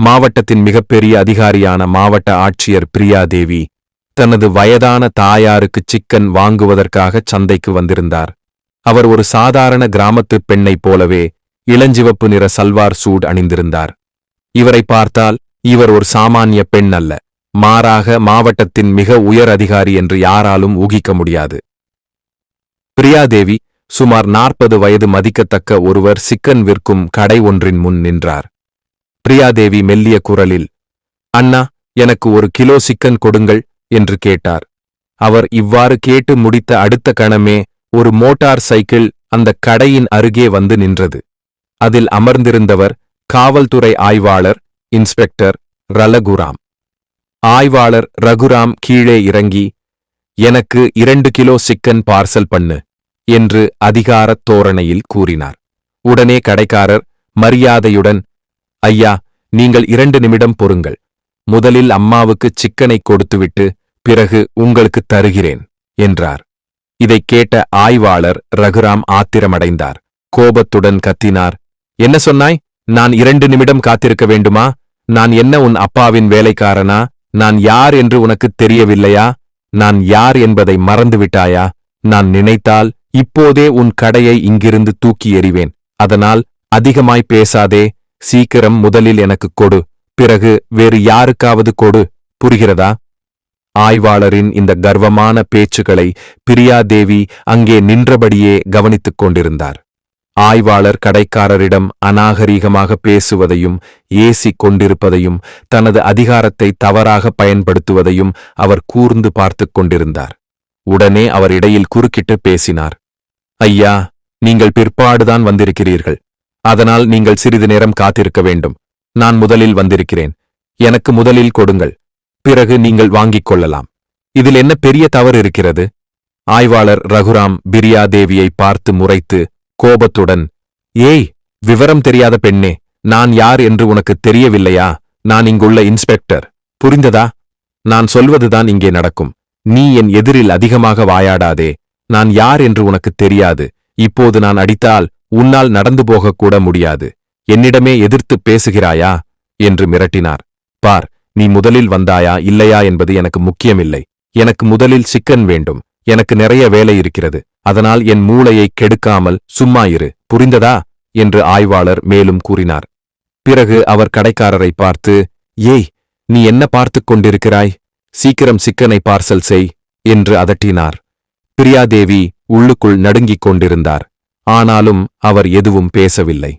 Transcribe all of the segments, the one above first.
மாவட்டத்தின் மிகப்பெரிய அதிகாரியான மாவட்ட ஆட்சியர் பிரியாதேவி தனது வயதான தாயாருக்கு சிக்கன் வாங்குவதற்காக சந்தைக்கு வந்திருந்தார். அவர் ஒரு சாதாரண கிராமத்துப் பெண்ணைப் போலவே இளஞ்சிவப்பு நிற சல்வார் சூட் அணிந்திருந்தார். இவரை பார்த்தால் இவர் ஒரு சாமானிய பெண் அல்ல மாறாக மாவட்டத்தின் மிக உயர் அதிகாரி என்று யாராலும் ஊகிக்க முடியாது. பிரியாதேவி சுமார் நாற்பது வயது மதிக்கத்தக்க ஒருவர் சிக்கன் விற்கும் கடை ஒன்றின் முன் நின்றார். பிரியாதேவி மெல்லிய குரலில் அண்ணா எனக்கு ஒரு கிலோ சிக்கன் கொடுங்கள் என்று கேட்டார். அவர் இவ்வாறு கேட்டு முடித்த அடுத்த கணமே ஒரு மோட்டார் சைக்கிள் அந்த கடையின் அருகே வந்து நின்றது. அதில் அமர்ந்திருந்தவர் காவல்துறை ஆய்வாளர் இன்ஸ்பெக்டர் ரலகுராம். ஆய்வாளர் ரகுராம் கீழே இறங்கி எனக்கு இரண்டு கிலோ சிக்கன் பார்சல் பண்ணு என்று அதிகாரத் தோரணையில் கூறினார். உடனே கடைக்காரர் மரியாதையுடன் ஐயா நீங்கள் இரண்டு நிமிடம் பொறுங்கள். முதலில் அம்மாவுக்கு சிக்கனை கொடுத்துவிட்டு பிறகு உங்களுக்கு தருகிறேன் என்றார். இதைக் கேட்ட ஆய்வாளர் ரகுராம் ஆத்திரமடைந்தார். கோபத்துடன் கத்தினார் என்ன சொன்னாய்? நான் இரண்டு நிமிடம் காத்திருக்க வேண்டுமா? நான் என்ன உன் அப்பாவின் வேலைக்காரனா? நான் யார் என்று உனக்கு தெரியவில்லையா? நான் யார் என்பதை மறந்துவிட்டாயா நான் நினைத்தால் இப்போதே உன் கடையை இங்கிருந்து தூக்கி எறிவேன். அதனால் அதிகமாய் பேசாதே சீக்கிரம் முதலில் எனக்கு கொடு பிறகு வேறு யாருக்காவது கொடு புரிகிறதா? ஆய்வாளரின் இந்த கர்வமான பேச்சுக்களை பிரியாதேவி அங்கே நின்றபடியே கவனித்துக் கொண்டிருந்தார். ஆய்வாளர் கடைக்காரரிடம் அநாகரீகமாக பேசுவதையும் ஏசி கொண்டிருப்பதையும் தனது அதிகாரத்தை தவறாக பயன்படுத்துவதையும் அவர் கூர்ந்து பார்த்துக் கொண்டிருந்தார். உடனே அவர் இடையில் குறுக்கிட்டு பேசினார். ஐயா நீங்கள் பிற்பாடுதான் வந்திருக்கிறீர்கள். அதனால் நீங்கள் சிறிது நேரம் காத்திருக்க வேண்டும். நான் முதலில் வந்திருக்கிறேன். எனக்கு முதலில் கொடுங்கள். பிறகு நீங்கள் வாங்கிக் கொள்ளலாம். இதில் என்ன பெரிய தவறு இருக்கிறது? ஆய்வாளர் ரகுராம் பிரியா தேவியை பார்த்து முறைத்து கோபத்துடன் ஏய் விவரம் தெரியாத பெண்ணே நான் யார் என்று உனக்கு தெரியவில்லையா? நான் இங்குள்ள இன்ஸ்பெக்டர். புரிந்ததா? நான் சொல்வதுதான் இங்கே நடக்கும். நீ என் எதிரில் அதிகமாக வாயாடாதே. நான் யார் என்று உனக்கு தெரியாது. இப்போது நான் அடித்தால் உன்னால் நடந்து போகக்கூட முடியாது. என்னிடமே எதிர்த்துப் பேசுகிறாயா? என்று மிரட்டினார். பார் நீ முதலில் வந்தாயா இல்லையா என்பது எனக்கு முக்கியமில்லை. எனக்கு முதலில் சிக்கன் வேண்டும். எனக்கு நிறைய வேலை இருக்கிறது. அதனால் என் மூளையை கெடுக்காமல் சும்மா இரு. புரிந்ததா? என்று ஆய்வாளர் மேலும் கூறினார். பிறகு அவர் கடைக்காரரை பார்த்து ஏய் நீ என்ன பார்த்துக் கொண்டிருக்கிறாய்? சீக்கிரம் சிக்கனை பார்சல் செய் என்று அதட்டினார். பிரியாதேவி உள்ளுக்குள் நடுங்கிக் கொண்டிருந்தார். ஆனாலும் அவர் எதுவும் பேசவில்லை.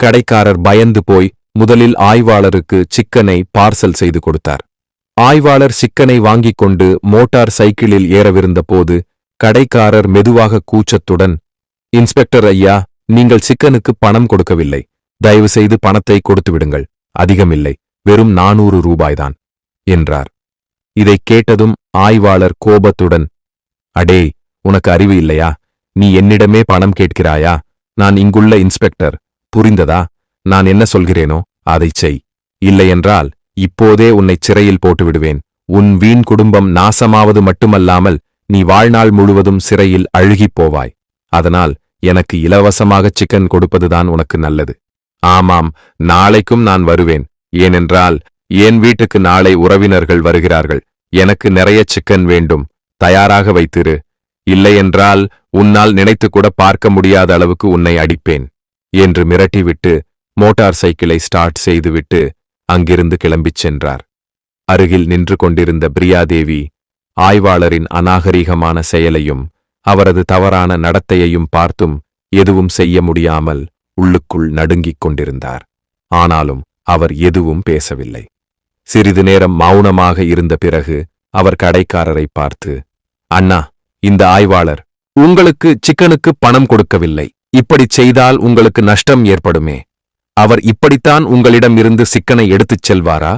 கடைக்காரர் பயந்து போய் முதலில் ஆய்வாளருக்கு சிக்கனை பார்சல் செய்து கொடுத்தார். ஆய்வாளர் சிக்கனை வாங்கிக் கொண்டு மோட்டார் சைக்கிளில் ஏறவிருந்த போது கடைக்காரர் மெதுவாக கூச்சத்துடன் இன்ஸ்பெக்டர் ஐயா நீங்கள் சிக்கனுக்கு பணம் கொடுக்கவில்லை. தயவு செய்து பணத்தை கொடுத்து விடுங்கள். அதிகமில்லை. வெறும் நானூறு ரூபாய்தான். என்றார். இதைக் கேட்டதும் ஆய்வாளர் கோபத்துடன் அடே உனக்கு அறிவு இல்லையா? நீ என்னிடமே பணம் கேட்கிறாயா? நான் இங்குள்ள இன்ஸ்பெக்டர். புரிந்ததா? நான் என்ன சொல்கிறேனோ அதைச் செய். இல்லையென்றால் இப்போதே உன்னை சிறையில் போட்டுவிடுவேன். உன் வீண் குடும்பம் நாசமாவது மட்டுமல்லாமல் நீ வாழ்நாள் முழுவதும் சிறையில் அழுகிப் போவாய். அதனால் எனக்கு இலவசமாக சிக்கன் கொடுப்பதுதான் உனக்கு நல்லது. ஆமாம் நாளைக்கும் நான் வருவேன். ஏனென்றால் என் வீட்டுக்கு நாளை உறவினர்கள் வருகிறார்கள்? எனக்கு நிறைய சிக்கன் வேண்டும். தயாராக வைத்திரு. இல்லையென்றால் உன்னால் நினைத்துக்கூட பார்க்க முடியாத அளவுக்கு உன்னை அடிப்பேன் என்று மிரட்டிவிட்டு மோட்டார் சைக்கிளை ஸ்டார்ட் செய்துவிட்டு அங்கிருந்து கிளம்பிச் சென்றார். அருகில் நின்று கொண்டிருந்த பிரியாதேவி ஆய்வாளரின் அநாகரீகமான செயலையும் அவரது தவறான நடத்தையையும் பார்த்தும் எதுவும் செய்ய முடியாமல் உள்ளுக்குள் நடுங்கிக் கொண்டிருந்தார். ஆனாலும் அவர் எதுவும் பேசவில்லை. சிறிது நேரம் மௌனமாக இருந்த பிறகு அவர் கடைக்காரரை பார்த்து அண்ணா இந்த ஆய்வாளர் உங்களுக்கு சிக்கனுக்கு பணம் கொடுக்கவில்லை. இப்படிச் செய்தால் உங்களுக்கு நஷ்டம் ஏற்படுமே. அவர் இப்படித்தான் உங்களிடம் இருந்து சிக்கனை எடுத்துச் செல்வாரா?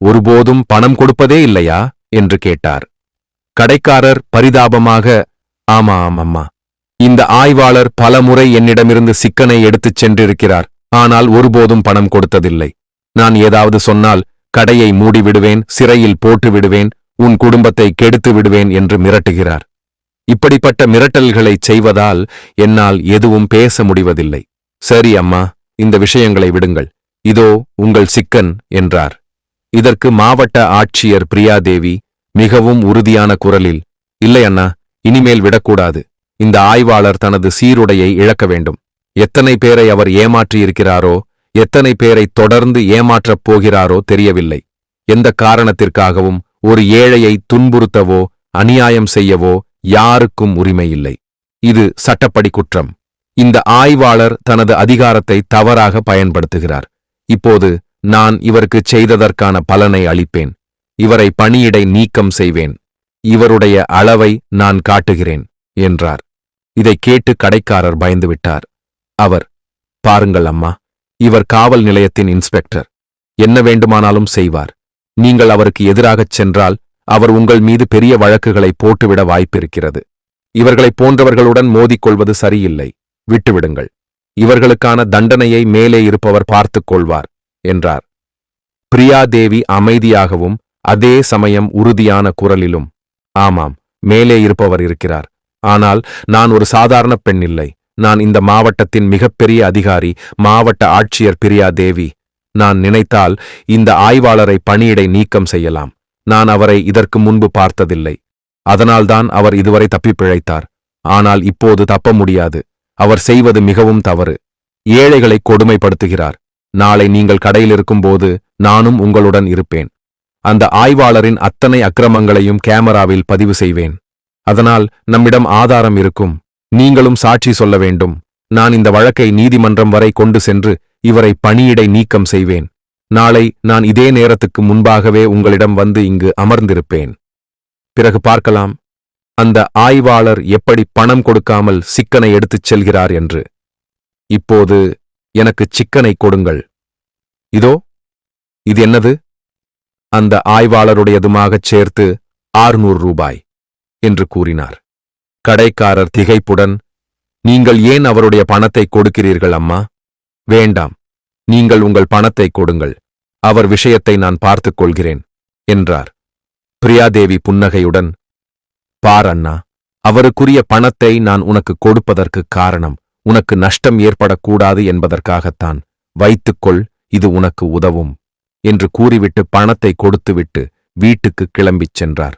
ஒருபோதும் பணம் கொடுப்பதே இல்லையா? என்று கேட்டார். கடைக்காரர் பரிதாபமாக ஆமா ஆமாம்மா இந்த ஆய்வாளர் பலமுறை என்னிடமிருந்து சிக்கனை எடுத்துச் சென்றிருக்கிறார். ஆனால் ஒருபோதும் பணம் கொடுத்ததில்லை. நான் ஏதாவது சொன்னால் கடையை மூடிவிடுவேன் சிறையில் போட்டு விடுவேன் உன் குடும்பத்தை கெடுத்து விடுவேன் என்று மிரட்டுகிறார். இப்படிப்பட்ட மிரட்டல்களைச் செய்வதால் என்னால் எதுவும் பேச முடிவதில்லை. சரி அம்மா இந்த விஷயங்களை விடுங்கள். இதோ உங்கள் சிக்கன் என்றார். இதற்கு மாவட்ட ஆட்சியர் பிரியாதேவி மிகவும் உறுதியான குரலில் இல்லை அண்ணா இனிமேல் விடக்கூடாது. இந்த ஆய்வாளர் தனது சீருடையை இழக்க வேண்டும். எத்தனை பேரை அவர் ஏமாற்றியிருக்கிறாரோ எத்தனை பேரை தொடர்ந்து ஏமாற்றப் போகிறாரோ தெரியவில்லை. எந்த காரணத்திற்காகவும் ஒரு ஏழையை துன்புறுத்தவோ அநியாயம் செய்யவோ யாருக்கும் உரிமை இல்லை. இது சட்டப்படி குற்றம். இந்த ஆய்வாளர் தனது அதிகாரத்தை தவறாக பயன்படுத்துகிறார். இப்போது நான் இவருக்கு செய்ததற்கான பலனை அளிப்பேன். இவரை பணியிடை நீக்கம் செய்வேன். இவருடைய அளவை நான் காட்டுகிறேன் என்றார். இதைக் கேட்டு கடைக்காரர் பயந்துவிட்டார். அவர் பாருங்கள் அம்மா இவர் காவல் நிலையத்தின் இன்ஸ்பெக்டர். என்ன வேண்டுமானாலும் செய்வார். நீங்கள் அவருக்கு எதிராகச் சென்றால் அவர் உங்கள் மீது பெரிய வழக்குகளை போட்டுவிட வாய்ப்பிருக்கிறது. இவர்களைப் போன்றவர்களுடன் மோதிக்கொள்வது சரியில்லை. விட்டுவிடுங்கள். இவர்களுக்கான தண்டனையை மேலே இருப்பவர் பார்த்துக் கொள்வார் என்றார். பிரியாதேவி அமைதியாகவும் அதே சமயம் உறுதியான குரலிலும் ஆமாம் மேலே இருப்பவர் இருக்கிறார். ஆனால் நான் ஒரு சாதாரண பெண் இல்லை. நான் இந்த மாவட்டத்தின் மிகப்பெரிய அதிகாரி மாவட்ட ஆட்சியர் பிரியாதேவி நான் நினைத்தால் இந்த ஆய்வாளரை பணியிடை நீக்கம் செய்யலாம். நான் அவரை இதற்கு முன்பு பார்த்ததில்லை. அதனால்தான் அவர் இதுவரை தப்பிப் பிழைத்தார். ஆனால் இப்போது தப்ப முடியாது. அவர் செய்வது மிகவும் தவறு. ஏழைகளை கொடுமைப்படுத்துகிறார். நாளை நீங்கள் கடையில் இருக்கும்போது நானும் உங்களுடன் இருப்பேன். அந்த ஆய்வாளரின் அத்தனை அக்கிரமங்களையும் கேமராவில் பதிவு செய்வேன். அதனால் நம்மிடம் ஆதாரம் இருக்கும். நீங்களும் சாட்சி சொல்ல வேண்டும். நான் இந்த வழக்கை நீதிமன்றம் வரை கொண்டு சென்று இவரை பணியிடை நீக்கம் செய்வேன். நாளை நான் இதே நேரத்துக்கு முன்பாகவே உங்களிடம் வந்து இங்கு அமர்ந்திருப்பேன். பிறகு பார்க்கலாம் அந்த ஆய்வாளர் எப்படி பணம் கொடுக்காமல் சிக்கனை எடுத்துச் செல்கிறார் என்று. இப்போது எனக்கு சிக்கனை கொடுங்கள். இதோ இது என்னது? அந்த ஆய்வாளருடையதுமாகச் சேர்த்து ஆறுநூறு ரூபாய் என்று கூறினார். கடைக்காரர் திகைப்புடன் நீங்கள் ஏன் அவருடைய பணத்தை கொடுக்கிறீர்கள் அம்மா? வேண்டாம் நீங்கள் உங்கள் பணத்தை கொடுங்கள். அவர் விஷயத்தை நான் பார்த்துக் கொள்கிறேன் என்றார். பிரியாதேவி புன்னகையுடன் பார் அண்ணா அவருக்குரிய பணத்தை நான் உனக்கு கொடுப்பதற்கு காரணம் உனக்கு நஷ்டம் ஏற்படக்கூடாது என்பதற்காகத்தான். வைத்துக்கொள் இது உனக்கு உதவும் என்று கூறிவிட்டு பணத்தை கொடுத்துவிட்டு வீட்டுக்கு கிளம்பிச் சென்றார்.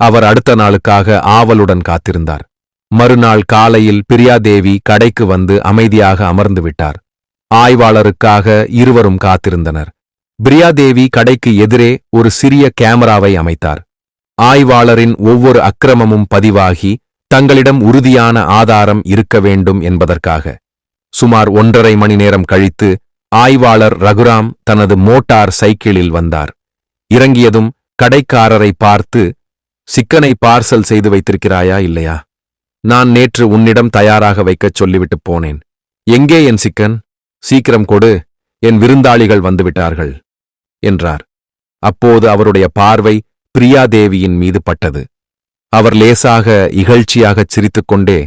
அவர் அடுத்த நாளுக்காக ஆவலுடன் காத்திருந்தார். மறுநாள் காலையில் பிரியாதேவி கடைக்கு வந்து அமைதியாக அமர்ந்து விட்டார். ஆய்வாளருக்காக இருவரும் காத்திருந்தனர். பிரியாதேவி கடைக்கு எதிரே ஒரு சிறிய கேமராவை அமைத்தார். ஆய்வாளரின் ஒவ்வொரு அக்கிரமமும் பதிவாகி தங்களிடம் உறுதியான ஆதாரம் இருக்க வேண்டும் என்பதற்காக. சுமார் ஒன்றரை மணி நேரம் கழித்து ஆய்வாளர் ரகுராம் தனது மோட்டார் சைக்கிளில் வந்தார். இறங்கியதும் கடைக்காரரை பார்த்து சிக்கனை பார்சல் செய்து வைத்திருக்கிறாயா இல்லையா? நான் நேற்று உன்னிடம் தயாராக வைக்கச் சொல்லிவிட்டு போனேன். எங்கே என் சிக்கன்? சீக்கிரம் கொடு. என் விருந்தாளிகள் வந்துவிட்டார்கள். என்றார். அப்போது அவருடைய பார்வை பிரியாதேவியின் மீது பட்டது. அவர் லேசாக இகழ்ச்சியாகச் சிரித்துக்கொண்டே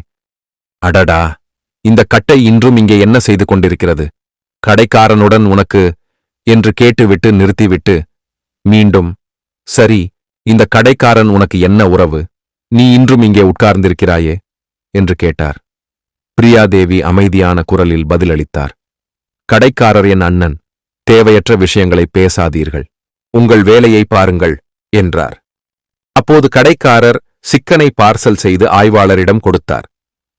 அடடா இந்த கட்டை இன்றும் இங்கே என்ன செய்து கொண்டிருக்கிறது? கடைக்காரனுடன் உனக்கு என்று கேட்டுவிட்டு நிறுத்திவிட்டு மீண்டும் சரி இந்த கடைக்காரன் உனக்கு என்ன உறவு? நீ இன்றும் இங்கே உட்கார்ந்திருக்கிறாயே? என்று கேட்டார். பிரியாதேவி அமைதியான குரலில் பதிலளித்தார். கடைக்காரர் என் அண்ணன். தேவையற்ற விஷயங்களை பேசாதீர்கள். உங்கள் வேலையை பாருங்கள் என்றார். அப்போது கடைக்காரர் சிக்கனை பார்சல் செய்து ஆய்வாளரிடம் கொடுத்தார்.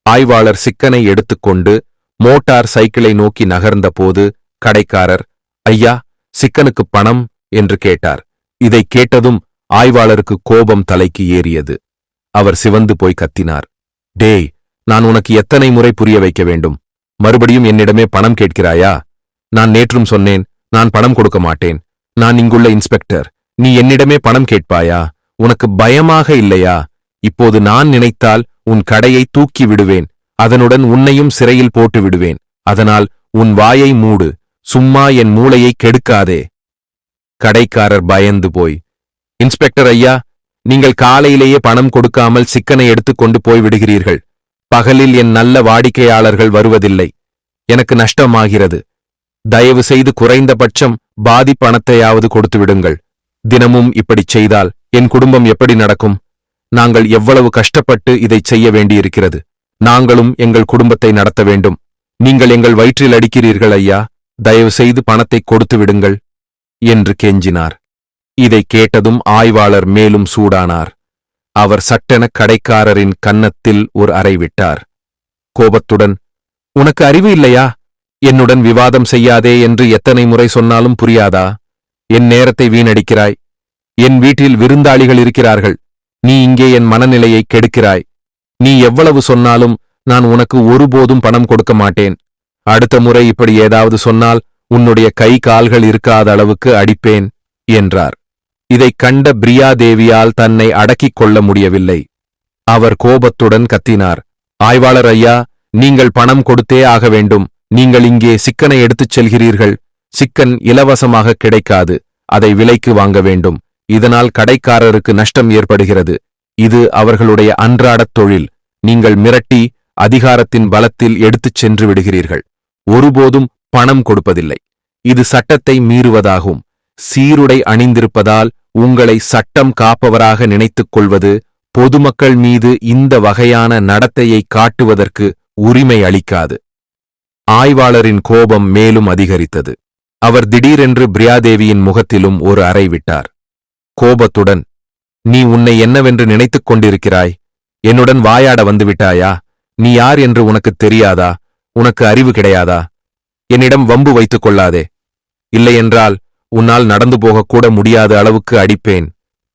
ஆய்வாளர் சிக்கனை எடுத்துக்கொண்டு மோட்டார் சைக்கிளை நோக்கி நகர்ந்தபோது கடைக்காரர் ஐயா சிக்கனுக்கு பணம்? என்று கேட்டார். இதைக் கேட்டதும் ஆய்வாளருக்கு கோபம் தலைக்கு ஏறியது. அவர் சிவந்து போய் கத்தினார். டேய் நான் உனக்கு எத்தனை முறை புரிய வைக்க வேண்டும்? மறுபடியும் என்னிடமே பணம் கேட்கிறாயா? நான் நேற்றும் சொன்னேன் நான் பணம் கொடுக்க மாட்டேன். நான் இங்குள்ள இன்ஸ்பெக்டர். நீ என்னிடமே பணம் கேட்பாயா? உனக்கு பயமாக இல்லையா? இப்போது நான் நினைத்தால் உன் கடையை தூக்கி விடுவேன். அதனுடன் உன்னையும் சிறையில் போட்டு விடுவேன். அதனால் உன் வாயை மூடு. சும்மா என் மூளையை கெடுக்காதே. கடைக்காரர் பயந்து போய் இன்ஸ்பெக்டர் ஐயா நீங்கள் காலையிலேயே பணம் கொடுக்காமல் சிக்கனை எடுத்துக்கொண்டு போய் விடுகிறீர்கள். பகலில் என் நல்ல வாடிக்கையாளர்கள் வருவதில்லை. எனக்கு நஷ்டமாகிறது. தயவு செய்து குறைந்தபட்சம் பாதி பணத்தையாவது கொடுத்து விடுங்கள். தினமும் இப்படிச் செய்தால் என் குடும்பம் எப்படி நடக்கும்? நாங்கள் எவ்வளவு கஷ்டப்பட்டு இதைச் செய்ய வேண்டியிருக்கிறது? நாங்களும் எங்கள் குடும்பத்தை நடத்த வேண்டும். நீங்கள் எங்கள் வயிற்றில் அடிக்கிறீர்கள் ஐயா. தயவு செய்து பணத்தை கொடுத்து விடுங்கள் என்று கெஞ்சினார். இதை கேட்டதும் ஆய்வாளர் மேலும் சூடானார். அவர் சட்டென கடைக்காரரின் கன்னத்தில் ஒரு அறை விட்டார். கோபத்துடன் உனக்கு அறிவு இல்லையா? என்னுடன் விவாதம் செய்யாதே என்று எத்தனை முறை சொன்னாலும் புரியாதா? என் நேரத்தை வீணடிக்கிறாய். என் வீட்டில் விருந்தாளிகள் இருக்கிறார்கள். நீ இங்கே என் மனநிலையை கெடுக்கிறாய். நீ எவ்வளவு சொன்னாலும் நான் உனக்கு ஒருபோதும் பணம் கொடுக்க மாட்டேன். அடுத்த முறை இப்படி ஏதாவது சொன்னால் உன்னுடைய கை கால்கள் இருக்காத அளவுக்கு அடிப்பேன் என்றார். இதைக் கண்ட பிரியாதேவியால் தன்னை அடக்கிக் கொள்ள முடியவில்லை. அவர் கோபத்துடன் கத்தினார். ஆய்வாளர் ஐயா நீங்கள் பணம் கொடுத்தே ஆக வேண்டும். நீங்கள் இங்கே சிக்கனை எடுத்துச் செல்கிறீர்கள். சிக்கன் இலவசமாக கிடைக்காது. அதை விலைக்கு வாங்க வேண்டும். இதனால் கடைக்காரருக்கு நஷ்டம் ஏற்படுகிறது. இது அவர்களுடைய அன்றாடத் தொழில். நீங்கள் மிரட்டி அதிகாரத்தின் பலத்தில் எடுத்துச் சென்று விடுகிறீர்கள். ஒருபோதும் பணம் கொடுப்பதில்லை. இது சட்டத்தை மீறுவதாகும். சீருடை அணிந்திருப்பதால் உங்களை சட்டம் காப்பவராக நினைத்துக் கொள்வது பொதுமக்கள் மீது இந்த வகையான நடத்தையை காட்டுவதற்கு உரிமை அளிக்காது. ஆய்வாளரின் கோபம் மேலும் அதிகரித்தது. அவர் திடீரென்று பிரியாதேவியின் முகத்திலும் ஒரு அறை விட்டார். கோபத்துடன் நீ உன்னை என்னவென்று நினைத்துக் கொண்டிருக்கிறாய்? என்னுடன் வாயாட வந்துவிட்டாயா? நீ யார் என்று உனக்குத் தெரியாதா? உனக்கு அறிவு கிடையாதா? என்னிடம் வம்பு வைத்துக் கொள்ளாதே. இல்லையென்றால் உன்னால் நடந்து போகக்கூட முடியாத அளவுக்கு அடிப்பேன்.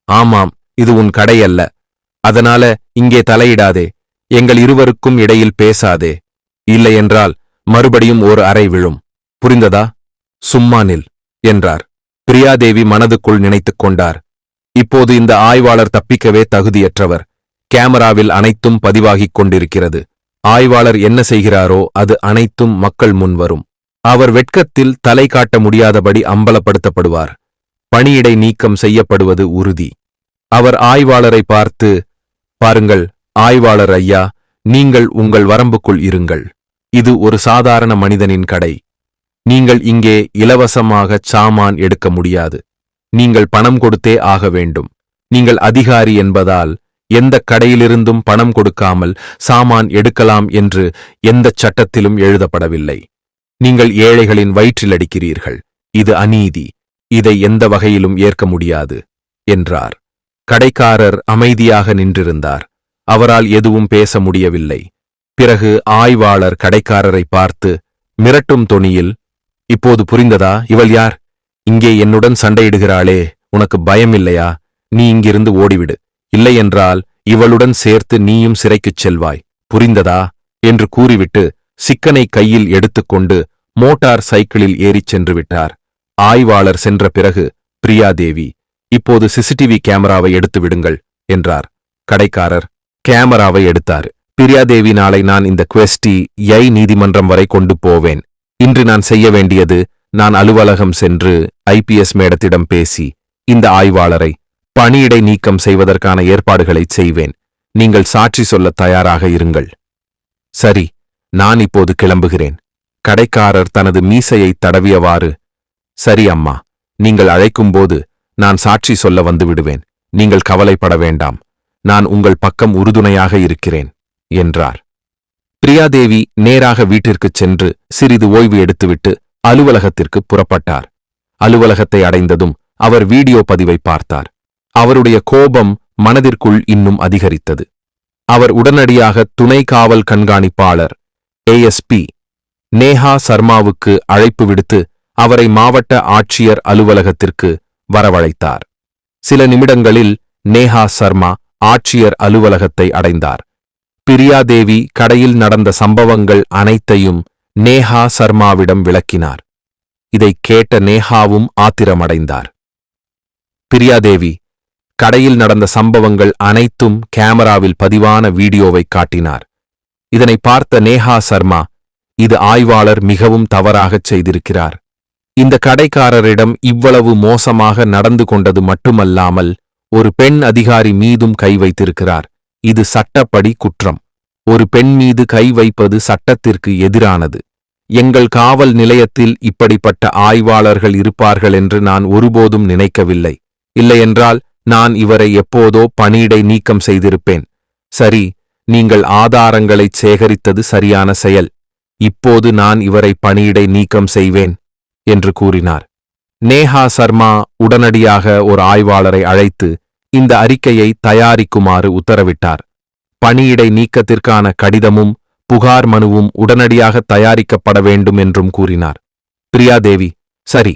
ஆமாம் இது உன் கடை அல்ல அதனால இங்கே தலையிடாதே. எங்கள் இருவருக்கும் இடையில் பேசாதே. இல்லையென்றால் மறுபடியும் ஒரு அறை விழும். புரிந்ததா? சும்மா நில் என்றார். பிரியாதேவி மனதுக்குள் நினைத்துக் கொண்டார். இப்போது இந்த ஆய்வாளர் தப்பிக்கவே தகுதியற்றவர். கேமராவில் அனைத்தும் பதிவாகிக் கொண்டிருக்கிறது. ஆய்வாளர் என்ன செய்கிறாரோ அது அனைத்தும் மக்கள் முன் வரும். அவர் வெட்கத்தில் தலை காட்ட முடியாதபடி அம்பலப்படுத்தப்படுவார். பணியிடை நீக்கம் செய்யப்படுவது உறுதி. அவர் ஆய்வாளரை பார்த்து பாருங்கள் ஆய்வாளர் ஐயா நீங்கள் உங்கள் வரம்புக்குள் இருங்கள். இது ஒரு சாதாரண மனிதனின் கடை. நீங்கள் இங்கே இலவசமாக சாமான் எடுக்க முடியாது. நீங்கள் பணம் கொடுத்தே ஆக வேண்டும். நீங்கள் அதிகாரி என்பதால் எந்த கடையிலிருந்தும் பணம் கொடுக்காமல் சாமான் எடுக்கலாம் என்று எந்தச் சட்டத்திலும் எழுதப்படவில்லை. நீங்கள் ஏழைகளின் வயிற்றில் அடிக்கிறீர்கள். இது அநீதி. இதை எந்த வகையிலும் ஏற்க முடியாது என்றார். கடைக்காரர் அமைதியாக நின்றிருந்தார். அவரால் எதுவும் பேச முடியவில்லை. பிறகு ஆய்வாளர் கடைக்காரரை பார்த்து மிரட்டும் தொனியில் இப்போது புரிந்ததா? இவள் யார்? இங்கே என்னுடன் சண்டையிடுகிறாளே உனக்கு பயம் இல்லையா நீ இங்கிருந்து ஓடிவிடு. இல்லையென்றால் இவளுடன் சேர்த்து நீயும் சிறைக்குச் செல்வாய். புரிந்ததா? என்று கூறிவிட்டு சிக்கனை கையில் எடுத்துக்கொண்டு மோட்டார் சைக்கிளில் ஏறிச் சென்று விட்டார். ஆய்வாளர் சென்ற பிறகு பிரியாதேவி இப்போது சிசிடிவி கேமராவை எடுத்து விடுங்கள் என்றார். கடைக்காரர் கேமராவை எடுத்தார். பிரியாதேவி நாளை நான் இந்த குவெஸ்டி யை நீதிமன்றம் வரை கொண்டு போவேன். இன்று நான் செய்ய வேண்டியது நான் அலுவலகம் சென்று ஐபிஎஸ் மேடத்திடம் பேசி இந்த ஆய்வாளரை பணியிடை நீக்கம் செய்வதற்கான ஏற்பாடுகளைச் செய்வேன். நீங்கள் சாட்சி சொல்ல தயாராக இருங்கள். சரி நான் இப்போது கிளம்புகிறேன். கடைக்காரர் தனது மீசையை தடவியவாறு சரி அம்மா நீங்கள் அழைக்கும்போது நான் சாட்சி சொல்ல வந்துவிடுவேன் நீங்கள் கவலைப்பட வேண்டாம். நான் உங்கள் பக்கம் உறுதுணையாக இருக்கிறேன். என்றார். பிரியாதேவி நேராக வீட்டிற்குச் சென்று சிறிது ஓய்வு எடுத்துவிட்டு அலுவலகத்திற்கு புறப்பட்டார். அலுவலகத்தை அடைந்ததும் அவர் வீடியோ பதிவை பார்த்தார். அவருடைய கோபம் மனதிற்குள் இன்னும் அதிகரித்தது. அவர் உடனடியாக துணை காவல் கண்காணிப்பாளர் ஏஎஸ்பி நேஹா சர்மாவுக்கு அழைப்பு விடுத்து அவரை மாவட்ட ஆட்சியர் அலுவலகத்திற்கு வரவழைத்தார். சில நிமிடங்களில் நேஹா சர்மா ஆட்சியர் அலுவலகத்தை அடைந்தார். பிரியாதேவி கடையில் நடந்த சம்பவங்கள் அனைத்தையும் நேஹா சர்மாவிடம் விளக்கினார். இதைக் கேட்ட நேஹாவும் ஆத்திரமடைந்தார். பிரியாதேவி கடையில் நடந்த சம்பவங்கள் அனைத்தும் கேமராவில் பதிவான வீடியோவை காட்டினார். இதனை பார்த்த நேஹா சர்மா இது ஆய்வாளர் மிகவும் தவறாகச் செய்திருக்கிறார். இந்த கடைக்காரரிடம் இவ்வளவு மோசமாக நடந்து கொண்டது மட்டுமல்லாமல் ஒரு பெண் அதிகாரி மீதும் கை வைத்திருக்கிறார். இது சட்டப்படி குற்றம். ஒரு பெண் மீது கை வைப்பது சட்டத்திற்கு எதிரானது. எங்கள் காவல் நிலையத்தில் இப்படிப்பட்ட ஆய்வாளர்கள் இருப்பார்கள் என்று நான் ஒருபோதும் நினைக்கவில்லை. இல்லையென்றால் நான் இவரை எப்போதோ பணியிடை நீக்கம் செய்திருப்பேன். சரி நீங்கள் ஆதாரங்களைச் சேகரித்தது சரியான செயல். இப்போது நான் இவரை பணியிடை நீக்கம் செய்வேன் என்று கூறினார். நேஹா சர்மா உடனடியாக ஒரு ஆய்வாளரை அழைத்து இந்த அறிக்கையை தயாரிக்குமாறு உத்தரவிட்டார். பணியிடை நீக்கத்திற்கான கடிதமும் புகார் மனுவும் உடனடியாக தயாரிக்கப்பட வேண்டும் என்றும் கூறினார். பிரியாதேவி சரி.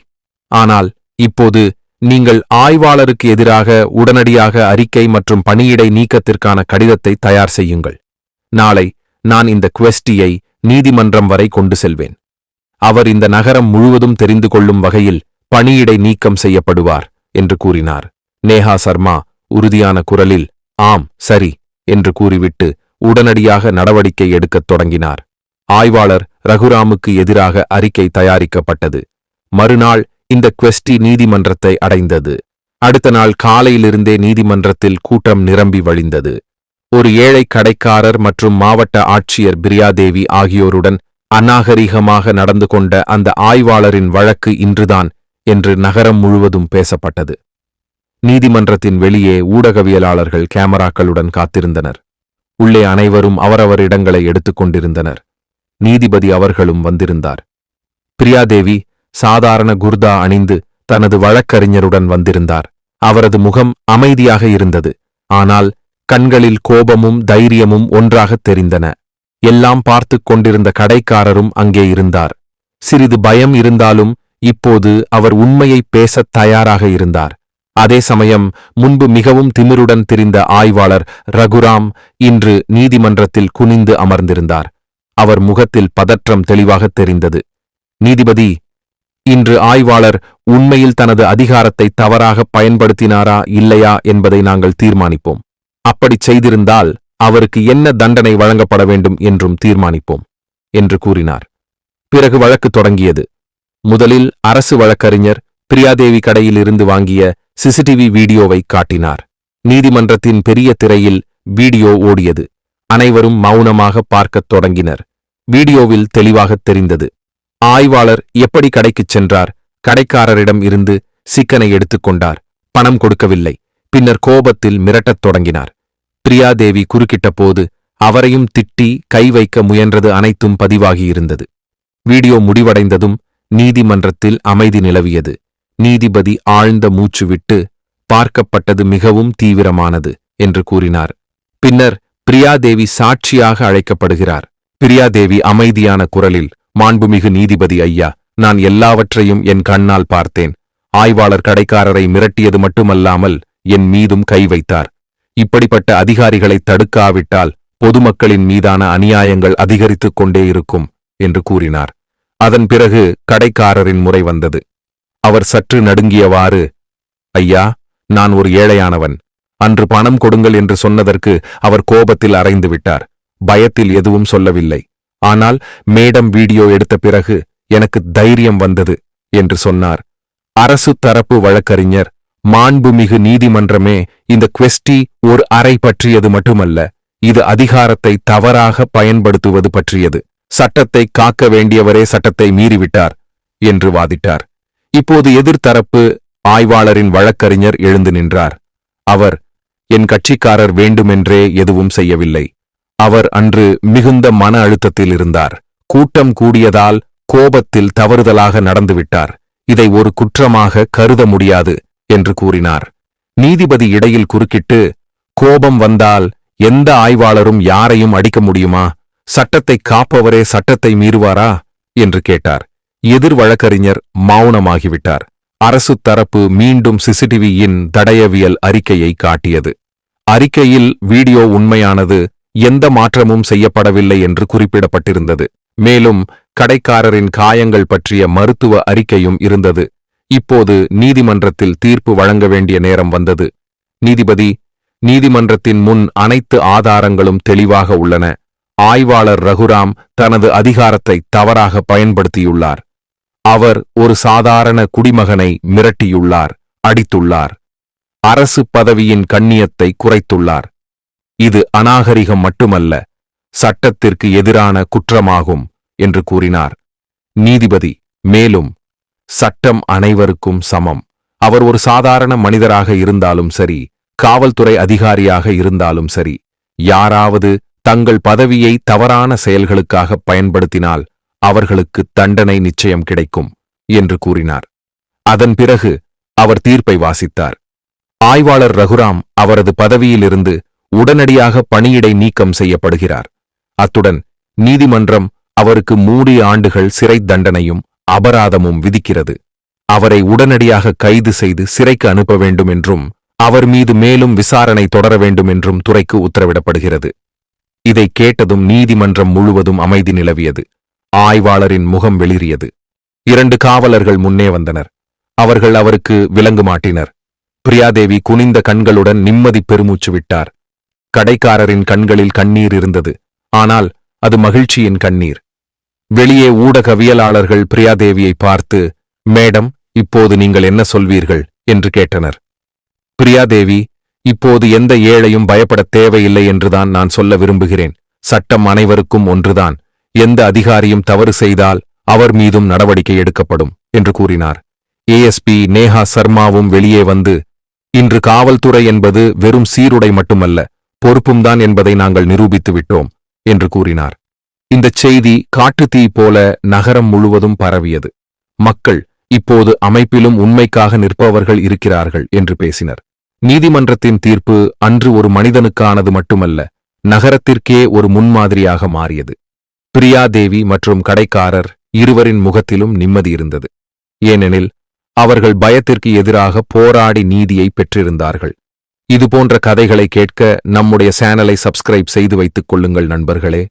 ஆனால் இப்போது நீங்கள் ஆய்வாளருக்கு எதிராக உடனடியாக அறிக்கை மற்றும் பணியிடை நீக்கத்திற்கான கடிதத்தை தயார் செய்யுங்கள். நாளை நான் இந்த குவெஸ்டியை நீதிமன்றம் வரை கொண்டு செல்வேன். அவர் இந்த நகரம் முழுவதும் தெரிந்து கொள்ளும் வகையில் பணியிடை நீக்கம் செய்யப்படுவார் என்று கூறினார். நேஹா சர்மா உறுதியான குரலில் ஆம் சரி என்று கூறிவிட்டு உடனடியாக நடவடிக்கை எடுக்கத் தொடங்கினார். ஆய்வாளர் ரகுராமுக்கு எதிராக அறிக்கை தயாரிக்கப்பட்டது. மறுநாள் இந்த குவெஸ்டி நீதிமன்றத்தை அடைந்தது. அடுத்த நாள் காலையிலிருந்தே நீதிமன்றத்தில் கூட்டம் நிரம்பி வழிந்தது. ஒரு ஏழை கடைக்காரர் மற்றும் மாவட்ட ஆட்சியர் பிரியாதேவி ஆகியோருடன் அநாகரிகமாக நடந்து கொண்ட அந்த ஆய்வாளரின் வழக்கு இன்றுதான் என்று நகரம் முழுவதும் பேசப்பட்டது. நீதிமன்றத்தின் வெளியே ஊடகவியலாளர்கள் கேமராக்களுடன் காத்திருந்தனர். உள்ளே அனைவரும் அவரவர் இடங்களை எடுத்துக் கொண்டிருந்தனர். நீதிபதி அவர்களும் வந்திருந்தார். பிரியாதேவி சாதாரண குர்தா அணிந்து தனது வழக்கறிஞருடன் வந்திருந்தார். அவரது முகம் அமைதியாக இருந்தது. ஆனால் கண்களில் கோபமும் தைரியமும் ஒன்றாகத் தெரிந்தன. எல்லாம் பார்த்துக் கொண்டிருந்த கடைக்காரரும் அங்கே இருந்தார். சிறிது பயம் இருந்தாலும் இப்போது அவர் உண்மையை பேசத் தயாராக இருந்தார். அதே சமயம் முன்பு மிகவும் திமிருடன் திரிந்த ஆய்வாளர் ரகுராம் இன்று நீதிமன்றத்தில் குனிந்து அமர்ந்திருந்தார். அவர் முகத்தில் பதற்றம் தெளிவாகத் தெரிந்தது. நீதிபதி இன்று ஆய்வாளர் உண்மையில் தனது அதிகாரத்தை தவறாக பயன்படுத்தினாரா இல்லையா என்பதை நாங்கள் தீர்மானிப்போம். அப்படிச் செய்திருந்தால் அவருக்கு என்ன தண்டனை வழங்கப்பட வேண்டும் என்றும் தீர்மானிப்போம் என்று கூறினார். பிறகு வழக்கு தொடங்கியது. முதலில் அரசு வழக்கறிஞர் பிரியாதேவி கடையில் இருந்து வாங்கிய சிசிடிவி வீடியோவை காட்டினார். நீதிமன்றத்தின் பெரிய திரையில் வீடியோ ஓடியது. அனைவரும் மௌனமாக பார்க்கத் தொடங்கினர். வீடியோவில் தெளிவாகத் தெரிந்தது. ஆய்வாளர் எப்படி கடைக்குச் சென்றார்? கடைக்காரரிடம் இருந்து சிக்கனை எடுத்துக்கொண்டார் பணம் கொடுக்கவில்லை. பின்னர் கோபத்தில் மிரட்டத் தொடங்கினார். பிரியாதேவி குறுக்கிட்ட போது அவரையும் திட்டி கை வைக்க முயன்றது அனைத்தும் பதிவாகியிருந்தது. வீடியோ முடிவடைந்ததும் நீதிமன்றத்தில் அமைதி நிலவியது. நீதிபதி ஆழ்ந்த மூச்சு விட்டு பார்க்கப்பட்டது மிகவும் தீவிரமானது என்று கூறினார். பின்னர் பிரியாதேவி சாட்சியாக அழைக்கப்படுகிறார். பிரியாதேவி அமைதியான குரலில் மாண்புமிகு நீதிபதி ஐயா நான் எல்லாவற்றையும் என் கண்ணால் பார்த்தேன். ஆய்வாளர் கடைக்காரரை மிரட்டியது மட்டுமல்லாமல் என் மீதும் கை வைத்தார். இப்படிப்பட்ட அதிகாரிகளை தடுக்காவிட்டால் பொதுமக்களின் மீதான அநியாயங்கள் அதிகரித்துக் கொண்டே இருக்கும் என்று கூறினார். அதன் பிறகு கடைக்காரரின் முறை வந்தது. அவர் சற்று நடுங்கியவாறு ஐயா நான் ஒரு ஏழையானவன். அன்று பணம் கொடுங்கள் என்று சொன்னதற்கு அவர் கோபத்தில் அறைந்து விட்டார். பயத்தில் எதுவும் சொல்லவில்லை. ஆனால் மேடம் வீடியோ எடுத்த பிறகு எனக்கு தைரியம் வந்தது என்று சொன்னார். அரசு தரப்பு வழக்கறிஞர் மாண்புமிகு நீதிமன்றமே இந்த குவெஸ்டி ஒரு அறை பற்றியது மட்டுமல்ல. இது அதிகாரத்தை தவறாக பயன்படுத்துவது பற்றியது. சட்டத்தை காக்க வேண்டியவரே சட்டத்தை மீறிவிட்டார் என்று வாதிட்டார். இப்போது எதிர்த்தரப்பு ஆய்வாளரின் வழக்கறிஞர் எழுந்து நின்றார். அவர் என் கட்சிக்காரர் வேண்டுமென்றே எதுவும் செய்யவில்லை. அவர் அன்று மிகுந்த மன அழுத்தத்தில் இருந்தார். கூட்டம் கூடியதால் கோபத்தில் தவறுதலாக நடந்துவிட்டார் இதை ஒரு குற்றமாக கருத முடியாது என்று கூறினார். நீதிபதி இடையில் குறுக்கிட்டு கோபம் வந்தால் எந்த ஆய்வாளரும் யாரையும் அடிக்க முடியுமா? சட்டத்தை காப்பவரே சட்டத்தை மீறுவாரா? என்று கேட்டார். எதிர் வழக்கறிஞர் மௌனமாகிவிட்டார். அரசு தரப்பு மீண்டும் சிசிடிவியின் தடயவியல் அறிக்கையை காட்டியது. அறிக்கையில் வீடியோ உண்மையானது எந்த மாற்றமும் செய்யப்படவில்லை என்று குறிப்பிடப்பட்டிருந்தது. மேலும் கடைக்காரரின் காயங்கள் பற்றிய மருத்துவ அறிக்கையும் இருந்தது. இப்போது நீதிமன்றத்தில் தீர்ப்பு வழங்க வேண்டிய நேரம் வந்தது. நீதிபதி நீதிமன்றத்தின் முன் அனைத்து ஆதாரங்களும் தெளிவாக உள்ளன. ஆய்வாளர் ரகுராம் தனது அதிகாரத்தை தவறாக பயன்படுத்தியுள்ளார். அவர் ஒரு சாதாரண குடிமகனை மிரட்டியுள்ளார் அடித்துள்ளார். அரசு பதவியின் கண்ணியத்தை குறைத்துள்ளார். இது அநாகரிகம் மட்டுமல்ல சட்டத்திற்கு எதிரான குற்றமாகும் என்று கூறினார். நீதிபதி மேலும் சட்டம் அனைவருக்கும் சமம். அவர் ஒரு சாதாரண மனிதராக இருந்தாலும் சரி காவல்துறை அதிகாரியாக இருந்தாலும் சரி யாராவது தங்கள் பதவியை தவறான செயல்களுக்காக பயன்படுத்தினால் அவர்களுக்கு தண்டனை நிச்சயம் கிடைக்கும் என்று கூறினார். அதன் பிறகு அவர் தீர்ப்பை வாசித்தார். ஆய்வாளர் ரகுராம் அவரது பதவியிலிருந்து உடனடியாக பணியிடை நீக்கம் செய்யப்படுகிறார். அத்துடன் நீதிமன்றம் அவருக்கு மூடிய ஆண்டுகள் சிறை தண்டனையும் அபராதமும் விதிக்கிறது. அவரை உடனடியாக கைது செய்து சிறைக்கு அனுப்ப வேண்டும் என்றும் அவர் மீது மேலும் விசாரணை தொடர வேண்டும் என்றும் துறைக்கு உத்தரவிடப்படுகிறது. இதை கேட்டதும் நீதிமன்றம் முழுவதும் அமைதி நிலவியது. ஆய்வாளரின் முகம் வெளிரியது இரண்டு காவலர்கள் முன்னே வந்தனர். அவர்கள் அவருக்கு விலங்கு மாட்டினர். பிரியாதேவி குனிந்த கண்களுடன் நிம்மதி பெருமூச்சு விட்டார். கடைக்காரரின் கண்களில் கண்ணீர் இருந்தது. ஆனால் அது மகிழ்ச்சியின் கண்ணீர். வெளியே ஊடகவியலாளர்கள் பிரியாதேவியை பார்த்து மேடம் இப்போது நீங்கள் என்ன சொல்வீர்கள்? என்று கேட்டனர். பிரியாதேவி இப்போது எந்த ஏழையும் பயப்படத் தேவையில்லை என்றுதான் நான் சொல்ல விரும்புகிறேன். சட்டம் அனைவருக்கும் ஒன்றுதான். எந்த அதிகாரியும் தவறு செய்தால் அவர் மீதும் நடவடிக்கை எடுக்கப்படும் என்று கூறினார். ஏஎஸ்பி நேஹா சர்மாவும் வெளியே வந்து இன்று காவல்துறை என்பது வெறும் சீருடை மட்டுமல்ல பொறுப்பும்தான் என்பதை நாங்கள் நிரூபித்து விட்டோம் என்று கூறினார். இந்தச் செய்தி காட்டுத்தீ போல நகரம் முழுவதும் பரவியது. மக்கள் இப்போது அமைப்பிலும் உண்மைக்காக நிற்பவர்கள் இருக்கிறார்கள் என்று பேசினர். நீதிமன்றத்தின் தீர்ப்பு அன்று ஒரு மனிதனுக்கானது மட்டுமல்ல நகரத்திற்கே ஒரு முன்மாதிரியாக மாறியது. பிரியா தேவி மற்றும் கடைக்காரர் இருவரின் முகத்திலும் நிம்மதி இருந்தது. ஏனெனில் அவர்கள் பயத்திற்கு எதிராக போராடி நீதியை பெற்றிருந்தார்கள். இதுபோன்ற கதைகளை கேட்க நம்முடைய சேனலை சப்ஸ்கிரைப் செய்து வைத்துக் கொள்ளுங்கள் நண்பர்களே.